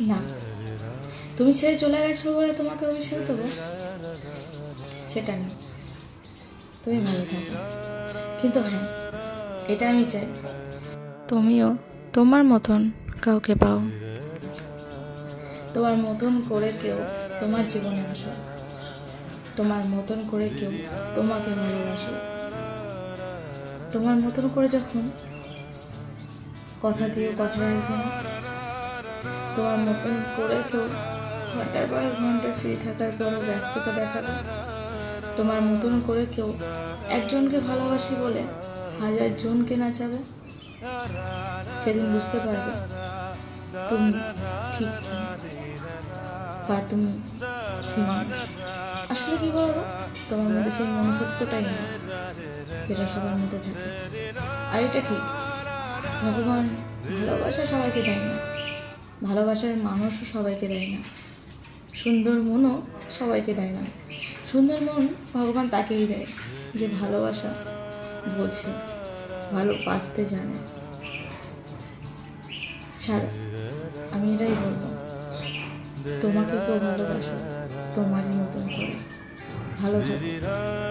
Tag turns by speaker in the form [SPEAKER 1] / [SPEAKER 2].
[SPEAKER 1] না। তুমি ছেড়ে চলে গেছো বলে তোমাকে অভিশাপ দেবো? সেটা না। তুমি ভালো থাকো। কিন্তু হ্যাঁ এটা আমি চাই। তুমিও তোমার মতন কাউকে পাও। তোমার মতন করে কেউ তোমার জীবনে আসো তোমার মতন করে কেউ তোমাকে ভালোবাসো তোমার মতন করে যখন কথা দিয়েও কথা রাখবে না। তোমার মতন করে কেউ ঘণ্টার পর এক ঘণ্টা ফ্রি থাকার পরও ব্যস্ততা দেখাবে তোমার মতন করে কেউ একজনকে ভালোবাসি বলে হাজার জনকে নাচাবে সেদিন বুঝতে পারবে তুমি ঠিক বা তুমি আসলে কি বলো তো তোমার মধ্যে সেই মনুষ্যত্বটাই নেই, যেটা সবার মধ্যে থাকে। আর এটা ঠিক, ভগবান ভালোবাসা সবাইকে দেয় না। ভালোবাসার মানুষও সবাইকে দেয় না। সুন্দর মনও সবাইকে দেয় না। সুন্দর মন ভগবান তাকেই দেয় যে ভালোবাসা বোঝে, ভালোবাসতে জানে। ছাড়, আমি এটাই বলব। তোমাকে কেউ ভালোবাসো তোমারই মতন করে। ভালো থাকো।